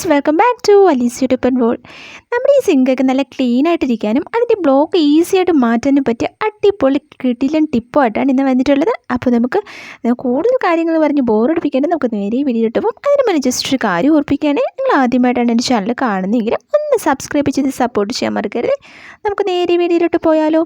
Friends welcome back to Ali's YouTube and world നമ്മുടെ ഈ സിങ്കൊക്കെ നല്ല ക്ലീൻ ആയിട്ടിരിക്കാനും അതിന്റെ ബ്ലോക്ക് ഈസി ആയിട്ട് മാറ്റാനും പറ്റിയ അടിപൊളി കിടിലൻ ടിപ്പുമായിട്ടാണ് ഇന്ന് വന്നിട്ടുള്ളത്. അപ്പോൾ നമുക്ക് കൂടുതൽ കാര്യങ്ങൾ പറഞ്ഞ് ബോറടിപ്പിക്കാണ്ട് നമുക്ക് നേരെ വീഡിയോട്ട് പോകും അതിന് മുന്നേ ജസ്റ്റ് ഒരു കാര്യം ഓർപ്പിക്കുകയാണെങ്കിൽ നിങ്ങൾ ആദ്യമായിട്ടാണ് എന്റെ ചാനൽ കാണുന്നതെങ്കിൽ ഒന്ന് സബ്സ്ക്രൈബ് ചെയ്ത് സപ്പോർട്ട് ചെയ്യാൻ മറക്കരുത്. നമുക്ക് നേരെ വീഡിയോയിലോട്ട് പോയാലോ.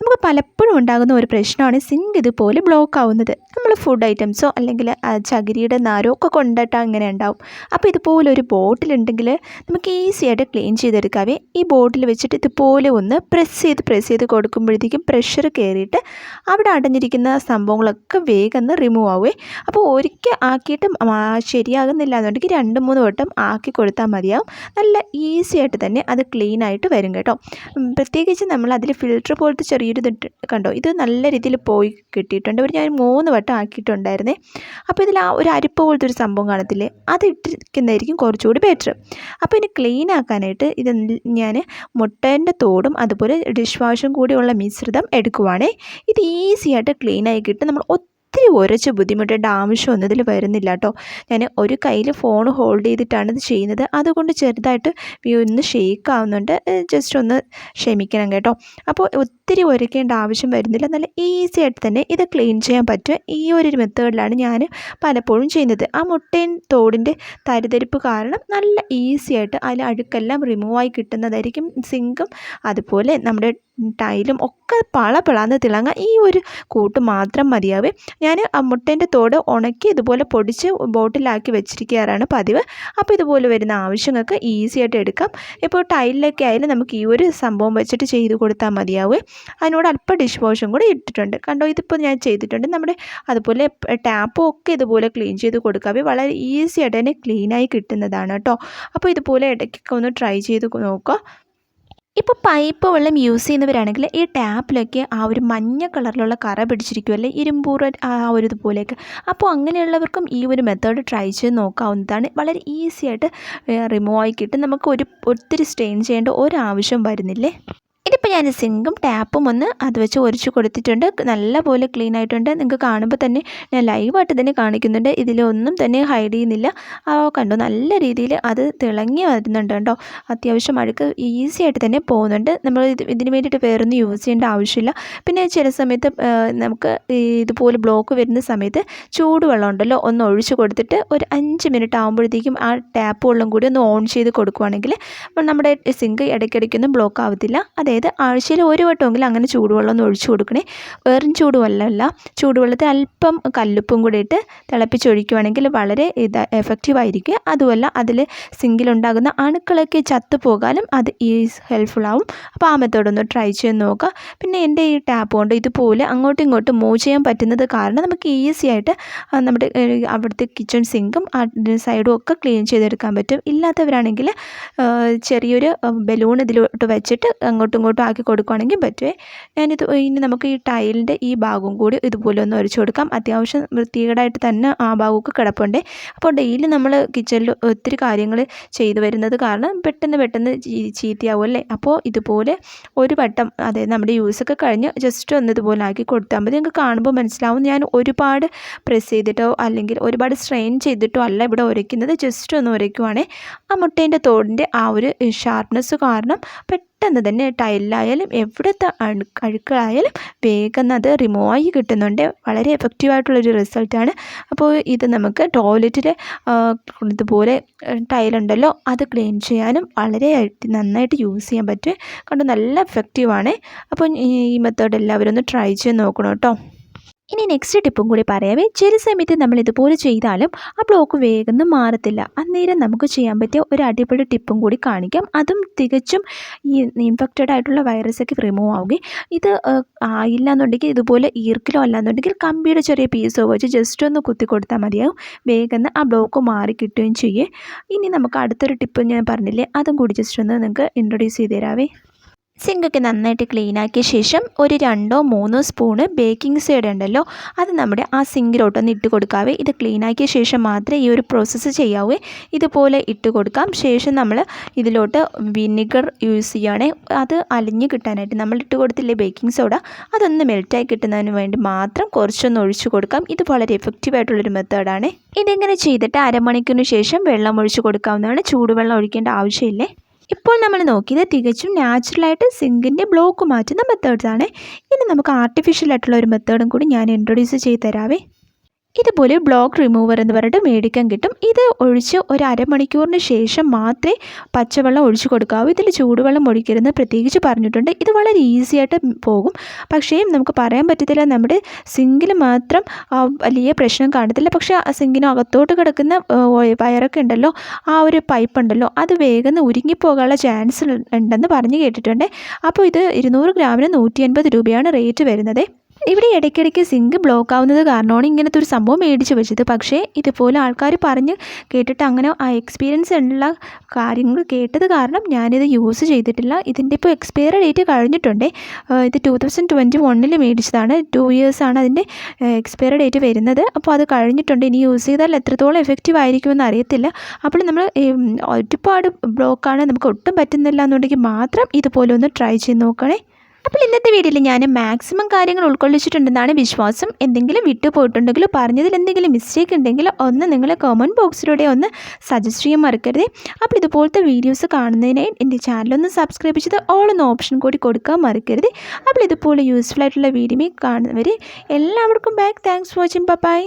നമുക്ക് പലപ്പോഴും ഉണ്ടാകുന്ന ഒരു പ്രശ്നമാണ് സിങ്ക് ഇതുപോലെ ബ്ലോക്ക് ആവുന്നത്. നമ്മൾ ഫുഡ് ഐറ്റംസോ അല്ലെങ്കിൽ ചകിരിയുടെ നാരോ ഒക്കെ കൊണ്ടിട്ടാൽ അങ്ങനെ ഉണ്ടാവും. അപ്പോൾ ഇതുപോലൊരു ബോട്ടിലുണ്ടെങ്കിൽ നമുക്ക് ഈസി ആയിട്ട് ക്ലീൻ ചെയ്തെടുക്കാവേ. ഈ ബോട്ടിൽ വെച്ചിട്ട് ഇതുപോലെ ഒന്ന് പ്രസ് ചെയ്ത് പ്രസ് ചെയ്ത് കൊടുക്കുമ്പോഴത്തേക്കും പ്രഷർ കയറിയിട്ട് അവിടെ അടഞ്ഞിരിക്കുന്ന സംഭവങ്ങളൊക്കെ വേഗം റിമൂവ് ആവുമേ അപ്പോൾ ഒരിക്കൽ ആക്കിയിട്ട് ശരിയാകുന്നില്ല എന്നുണ്ടെങ്കിൽ രണ്ട് മൂന്ന് വട്ടം ആക്കി കൊടുത്താൽ മതിയാവും. നല്ല ഈസി ആയിട്ട് തന്നെ അത് ക്ലീൻ ആയിട്ട് വരും കേട്ടോ. പ്രത്യേകിച്ച് നമ്മൾ അതിൽ ഫിൽറ്റർ പോലത്തെ ചെറിയൊരു കണ്ടോ? ഇത് നല്ല രീതിയിൽ പോയി കിട്ടിയിട്ടുണ്ട്. ഒരു ഞാൻ മൂന്ന് വട്ടം ആക്കിയിട്ടുണ്ടായിരുന്നേ. അപ്പോൾ ഇതിൽ ആ ഒരു അരിപ്പ് പോലത്തെ ഒരു സംഭവം കാണത്തില്ലേ? അത് ഇട്ടിരിക്കുന്നതായിരിക്കും കുറച്ചുകൂടി ബെറ്റർ അപ്പോൾ ഇനി ക്ലീൻ ആക്കാനായിട്ട് ഇത് ഞാൻ മുട്ടേന്റെ തോടും അതുപോലെ ഡിഷ് വാഷും കൂടിയുള്ള മിശ്രിതം എടുക്കുവാണേ. ഇത് ഈസി ആയിട്ട് ക്ലീൻ ആയി കിട്ടും. നമ്മൾ ഒത്തിരി ഉരച്ച് ബുദ്ധിമുട്ടേണ്ട ആവശ്യമൊന്നും ഇതിൽ വരുന്നില്ല കേട്ടോ ഞാൻ ഒരു കയ്യിൽ ഫോൺ ഹോൾഡ് ചെയ്തിട്ടാണ് ഇത് ചെയ്യുന്നത്. അതുകൊണ്ട് ചെറുതായിട്ട് വ്യൂ ഒന്ന് ഷെയ്ക്ക് ആവുന്നുണ്ട്. ജസ്റ്റ് ഒന്ന് ക്ഷമിക്കണം കേട്ടോ. അപ്പോൾ ഒത്തിരി ഉരയ്ക്കേണ്ട ആവശ്യം വരുന്നില്ല. നല്ല ഈസി ആയിട്ട് തന്നെ ഇത് ക്ലീൻ ചെയ്യാൻ പറ്റുക ഈ ഒരു മെത്തേഡിലാണ് ഞാൻ പലപ്പോഴും ചെയ്യുന്നത്. ആ മുട്ടയും തോടിന്റെ തരിതരിപ്പ് കാരണം നല്ല ഈസി ആയിട്ട് അതിൽ അഴുക്കെല്ലാം റിമൂവായി കിട്ടുന്നതായിരിക്കും. സിങ്കും അതുപോലെ നമ്മുടെ ടൈലും ഒക്കെ പള പിളാന്ന് തിളങ്ങാൻ ഈ ഒരു കൂട്ട് മാത്രം മതിയാവേ. ഞാൻ ആ മുട്ടേന്റെ തോട് ഉണക്കി ഇതുപോലെ പൊടിച്ച് ബോട്ടിലാക്കി വെച്ചിരിക്കാറാണ് പതിവ്. അപ്പോൾ ഇതുപോലെ വരുന്ന ആവശ്യങ്ങൾക്ക് ഈസി ആയിട്ട് എടുക്കാം. ഇപ്പോൾ ടൈലിലൊക്കെ ആയാലും നമുക്ക് ഈ ഒരു സംഭവം വെച്ചിട്ട് ചെയ്ത് കൊടുത്താൽ മതിയാവേ. അതിനോട് അല്പം ഡിഷ് വാഷും കൂടി ഇട്ടിട്ടുണ്ട്. കണ്ടോ ഇതിപ്പോൾ ഞാൻ ചെയ്തിട്ടുണ്ട്. നമ്മുടെ അതുപോലെ ടാപ്പും ഒക്കെ ഇതുപോലെ ക്ലീൻ ചെയ്ത് കൊടുക്കാവേ വളരെ ഈസി ആയിട്ട് തന്നെ ക്ലീനായി കിട്ടുന്നതാണ് കേട്ടോ. അപ്പോൾ ഇതുപോലെ ഇടയ്ക്കൊക്കെ ഒന്ന് ട്രൈ ചെയ്ത് നോക്കുക ഇപ്പോൾ പൈപ്പ് വെള്ളം യൂസ് ചെയ്യുന്നവരാണെങ്കിൽ ഈ ടാപ്പിലൊക്കെ ആ ഒരു മഞ്ഞ കളറിലുള്ള കറ പിടിച്ചിരിക്കുമല്ലേ ഇരുമ്പൂറ ആ ഒരു ഇതുപോലെയൊക്കെ. അപ്പോൾ അങ്ങനെയുള്ളവർക്കും ഈ ഒരു മെത്തേഡ് ട്രൈ ചെയ്ത് നോക്കാവുന്നതാണ്. വളരെ ഈസി ആയിട്ട് റിമൂവ് ആയി നമുക്ക് ഒരു ഒത്തിരി സ്റ്റെയിൻ ചെയ്യേണ്ട ഒരാവശ്യം വരുന്നില്ലേ? ഇതിപ്പോൾ ഞാൻ സിങ്കും ടാപ്പും ഒന്ന് അത് വെച്ച് ഒരിച്ച് കൊടുത്തിട്ടുണ്ട്. നല്ലപോലെ ക്ലീൻ ആയിട്ടുണ്ട്. നിങ്ങൾക്ക് കാണുമ്പോൾ തന്നെ ഞാൻ ലൈവായിട്ട് തന്നെ കാണിക്കുന്നുണ്ട്. ഇതിലൊന്നും തന്നെ ഹൈഡ് ചെയ്യുന്നില്ല. കണ്ടു? നല്ല രീതിയിൽ അത് തിളങ്ങി വരുന്നുണ്ട് കേട്ടോ. അത്യാവശ്യം അഴുക്ക് ഈസി ആയിട്ട് തന്നെ പോകുന്നുണ്ട്. നമ്മൾ ഇത് ഇതിന് വേണ്ടിയിട്ട് വേറൊന്നും യൂസ് ചെയ്യേണ്ട ആവശ്യമില്ല. പിന്നെ ചില സമയത്ത് നമുക്ക് ഇതുപോലെ ബ്ലോക്ക് വരുന്ന സമയത്ത് ചൂടുവെള്ളം ഉണ്ടല്ലോ ഒന്ന് ഒഴിച്ച് കൊടുത്തിട്ട് ഒരു അഞ്ച് മിനിറ്റ് ആകുമ്പോഴത്തേക്കും ആ ടാപ്പ് വെള്ളം കൂടി ഒന്ന് ഓൺ ചെയ്ത് കൊടുക്കുവാണെങ്കിൽ നമ്മുടെ സിങ്ക് ഇടയ്ക്കിടയ്ക്കൊന്നും ബ്ലോക്ക് ആവത്തില്ല. അതായത് ആഴ്ചയിൽ ഒരു വട്ടമെങ്കിലും അങ്ങനെ ചൂടുവെള്ളം ഒന്ന് ഒഴിച്ചു കൊടുക്കണേ. വെറും ചൂടുവെള്ളമല്ല. ചൂടുവെള്ളത്തിൽ അല്പം കല്ലുപ്പും കൂടി ഇട്ട് തിളപ്പിച്ചൊഴിക്കുവാണെങ്കിൽ വളരെ ഇത് എഫക്റ്റീവായിരിക്കും അതുമല്ല അതിൽ സിങ്കിലുണ്ടാകുന്ന അണുക്കളൊക്കെ ചത്തു പോകാനും അത് ഈസ് ഹെൽപ്ഫുൾ ആവും. അപ്പോൾ ആ മെത്തേഡ് ഒന്ന് ട്രൈ ചെയ്ത് നോക്കുക. പിന്നെ എന്റെ ഈ ടാപ്പ് കൊണ്ട് ഇതുപോലെ അങ്ങോട്ടും ഇങ്ങോട്ടും മൂവ് ചെയ്യാൻ പറ്റുന്നത് കാരണം നമുക്ക് ഈസി ആയിട്ട് നമ്മുടെ അവിടുത്തെ കിച്ചൺ സിങ്കും സൈഡും ഒക്കെ ക്ലീൻ ചെയ്തെടുക്കാൻ പറ്റും. ഇല്ലാത്തവരാണെങ്കിൽ ചെറിയൊരു ബലൂൺ ഇതിലോട്ട് വെച്ചിട്ട് അങ്ങോട്ടും ഇങ്ങോട്ടും ആക്കി കൊടുക്കുകയാണെങ്കിൽ പറ്റുമേ ഞാനിത് ഇനി നമുക്ക് ഈ ടൈലിന്റെ ഈ ഭാഗവും കൂടി ഇതുപോലെ ഒന്ന് ഒരച്ചു കൊടുക്കാം. അത്യാവശ്യം വൃത്തികേടായിട്ട് തന്നെ ആ ഭാഗമൊക്കെ കിടപ്പുണ്ട്. അപ്പോൾ ഡെയിലി നമ്മൾ കിച്ചണിൽ ഒത്തിരി കാര്യങ്ങൾ ചെയ്തു വരുന്നത് കാരണം പെട്ടെന്ന് പെട്ടെന്ന് ചീത്തയാവും അല്ലേ? അപ്പോൾ ഇതുപോലെ ഒരു വട്ടം അതായത് നമ്മുടെ യൂസൊക്കെ കഴിഞ്ഞ് ജസ്റ്റ് ഒന്ന് ഇതുപോലെ ആക്കി കൊടുത്താൽ മതി. നിങ്ങൾക്ക് കാണുമ്പോൾ മനസ്സിലാവും. ഞാൻ ഒരുപാട് പ്രസ് ചെയ്തിട്ടോ അല്ലെങ്കിൽ ഒരുപാട് സ്ട്രെയിൻ ചെയ്തിട്ടോ അല്ല ഇവിടെ ഉരയ്ക്കുന്നത്. ജസ്റ്റ് ഒന്ന് ഉരയ്ക്കുവാണേ. ആ മുട്ടേന്റെ തോടിന്റെ ആ ഒരു ഷാർപ്നെസ് കാരണം പെട്ടെന്ന് തന്നെ ടൈലായാലും എവിടുത്തെ അഴു അഴുക്കളായാലും വേഗം അത് റിമൂവ് ആയി കിട്ടുന്നുണ്ട്. വളരെ എഫക്റ്റീവായിട്ടുള്ളൊരു റിസൾട്ടാണ്. അപ്പോൾ ഇത് നമുക്ക് ടോയ്ലറ്റിലെ ഇതുപോലെ ടൈലുണ്ടല്ലോ അത് ക്ലീൻ ചെയ്യാനും വളരെ നന്നായിട്ട് യൂസ് ചെയ്യാൻ പറ്റും. കണ്ട് നല്ല എഫക്റ്റീവാണ്. അപ്പോൾ ഈ മെത്തേഡ് എല്ലാവരും ഒന്ന് ട്രൈ ചെയ്ത് നോക്കണം കേട്ടോ. ഇനി നെക്സ്റ്റ് ടിപ്പും കൂടി പറയാവേ. ചില സമയത്ത് നമ്മൾ ഇതുപോലെ ചെയ്താലും ആ ബ്ലോക്ക് വേഗം മാറത്തില്ല. അന്നേരം നമുക്ക് ചെയ്യാൻ പറ്റിയ ഒരു അടിപൊളി ടിപ്പും കൂടി കാണിക്കാം. അതും തികച്ചും ഈ ഇൻഫെക്റ്റഡ് ആയിട്ടുള്ള വൈറസൊക്കെ റിമൂവ് ആവുകയും ഇത് ആയില്ല എന്നുണ്ടെങ്കിൽ ഇതുപോലെ ഈർക്കിലോ അല്ലാന്നുണ്ടെങ്കിൽ കമ്പിയുടെ ചെറിയ പീസോ വെച്ച് ജസ്റ്റ് ഒന്ന് കുത്തി കൊടുത്താൽ മതിയാവും. വേഗം ആ ബ്ലോക്ക് മാറി കിട്ടുകയും ചെയ്യേ. ഇനി നമുക്ക് അടുത്തൊരു ടിപ്പ് ഞാൻ പറഞ്ഞില്ലേ അതും കൂടി ജസ്റ്റ് ഒന്ന് നിങ്ങൾക്ക് ഇൻട്രൊഡ്യൂസ് ചെയ്ത് തരാവേ. സിങ്കൊക്കെ നന്നായിട്ട് ക്ലീൻ ആക്കിയ ശേഷം ഒരു രണ്ടോ മൂന്നോ സ്പൂണ് ബേക്കിംഗ് സോഡ ഉണ്ടല്ലോ അത് നമ്മുടെ ആ സിങ്കിലോട്ടൊന്ന് ഇട്ട് കൊടുക്കാവേ. ഇത് ക്ലീൻ ആക്കിയ ശേഷം മാത്രമേ ഈ ഒരു പ്രോസസ്സ് ചെയ്യാവേ. ഇതുപോലെ ഇട്ട് കൊടുക്കാം. ശേഷം നമ്മൾ ഇതിലോട്ട് വിനിഗർ യൂസ് ചെയ്യുകയാണേ അത് അലിഞ്ഞ് കിട്ടാനായിട്ട് നമ്മൾ ഇട്ട് കൊടുത്തില്ലേ ബേക്കിംഗ് സോഡ അതൊന്ന് മെൽറ്റായി കിട്ടുന്നതിന് വേണ്ടി മാത്രം കുറച്ചൊന്ന് ഒഴിച്ചു കൊടുക്കാം. ഇത് വളരെ എഫക്റ്റീവ് ആയിട്ടുള്ളൊരു മെത്തേഡാണ് ഇതിങ്ങനെ ചെയ്തിട്ട് അരമണിക്കൂറിന് ശേഷം വെള്ളം ഒഴിച്ചു കൊടുക്കാവുന്നതാണ്? ചൂടുവെള്ളം ഒഴിക്കേണ്ട ആവശ്യമില്ലേ? ഇപ്പോൾ നമ്മൾ നോക്കിയത് തികച്ചും നാച്ചുറലായിട്ട് സിങ്കിന്റെ ബ്ലോക്ക് മാറ്റുന്ന മെത്തേഡ്സാണ് ഇനി നമുക്ക് ആർട്ടിഫിഷ്യൽ ആയിട്ടുള്ള ഒരു മെത്തേഡും കൂടി ഞാൻ ഇൻട്രൊഡ്യൂസ് ചെയ്ത് തരാവേ. ഇതുപോലെ ബ്ലോക്ക് റിമൂവർ എന്ന് പറഞ്ഞിട്ട് മേടിക്കാൻ കിട്ടും. ഇത് ഒഴിച്ച് ഒരു അരമണിക്കൂറിന് ശേഷം മാത്രമേ പച്ചവെള്ളം ഒഴിച്ചു കൊടുക്കാവൂ. ഇതിൽ ചൂടുവെള്ളം ഒഴിക്കരുതെന്ന് പ്രത്യേകിച്ച് പറഞ്ഞിട്ടുണ്ട്. ഇത് വളരെ ഈസി ആയിട്ട് പോകും. പക്ഷേ നമുക്ക് പറയാൻ പറ്റത്തില്ല. നമ്മുടെ സിങ്കിൽ മാത്രം വലിയ പ്രശ്നം കാണത്തില്ല. പക്ഷേ ആ സിങ്കിന് അകത്തോട്ട് കിടക്കുന്ന വയറൊക്കെ ഉണ്ടല്ലോ ആ ഒരു പൈപ്പ് ഉണ്ടല്ലോ അത് വേഗം ഉരുങ്ങിപ്പോകാനുള്ള ചാൻസ് ഉണ്ടെന്ന് പറഞ്ഞ് കേട്ടിട്ടുണ്ട്. അപ്പോൾ ഇത് ഇരുന്നൂറ് ഗ്രാമിന് നൂറ്റി രൂപയാണ് റേറ്റ് വരുന്നത്. ഇവിടെ ഇടയ്ക്കിടയ്ക്ക് സിങ്ക് ബ്ലോക്ക് ആവുന്നത് കാരണമാണ് ഇങ്ങനത്തെ ഒരു സംഭവം മേടിച്ച് വെച്ചത്. പക്ഷേ ഇതുപോലെ ആൾക്കാർ പറഞ്ഞ് കേട്ടിട്ട് അങ്ങനെ ആ എക്സ്പീരിയൻസ് ഉള്ള കാര്യങ്ങൾ കേട്ടത് കാരണം ഞാനിത് യൂസ് ചെയ്തിട്ടില്ല. ഇതിന്റെ ഇപ്പോൾ എക്സ്പയർ ഡേറ്റ് കഴിഞ്ഞിട്ടുണ്ട്. ഇത് ടു തൗസൻഡ് ട്വന്റി വണ്ണിൽ മേടിച്ചതാണ് ടു ഇയേഴ്സാണ് അതിന്റെ എക്സ്പയറി ഡേറ്റ് വരുന്നത്. അപ്പോൾ അത് കഴിഞ്ഞിട്ടുണ്ട്. ഇനി യൂസ് ചെയ്താൽ എത്രത്തോളം എഫക്റ്റീവ് ആയിരിക്കുമെന്ന് അറിയത്തില്ല. അപ്പോൾ നമ്മൾ ഒരുപാട് ബ്ലോക്കാണ് നമുക്ക് ഒട്ടും പറ്റുന്നില്ല എന്നുണ്ടെങ്കിൽ മാത്രം ഇതുപോലെ ഒന്ന് ട്രൈ ചെയ്ത് നോക്കണേ. അപ്പോൾ ഇന്നത്തെ വീഡിയോയിൽ ഞാൻ മാക്സിമം കാര്യങ്ങൾ ഉൾക്കൊള്ളിച്ചിട്ടുണ്ടെന്നാണ് വിശ്വാസം. എന്തെങ്കിലും വിട്ടുപോയിട്ടുണ്ടെങ്കിലോ പറഞ്ഞതിൽ എന്തെങ്കിലും മിസ്റ്റേക്ക് ഉണ്ടെങ്കിൽ ഒന്ന് നിങ്ങൾ കമന്റ് ബോക്സിലൂടെ ഒന്ന് സജസ്റ്റ് ചെയ്യാൻ മറക്കരുത്. അപ്പോൾ ഇതുപോലത്തെ വീഡിയോസ് കാണുന്നതിനായി എന്റെ ചാനലൊന്ന് സബ്സ്ക്രൈബ് ചെയ്ത് ഓൾ എന്ന ഓപ്ഷൻ കൂടി കൊടുക്കാൻ മറക്കരുത്. അപ്പോൾ ഇതുപോലെ യൂസ്ഫുൾ ആയിട്ടുള്ള വീഡിയോ കാണുന്നവർ എല്ലാവർക്കും back thanks for watching bye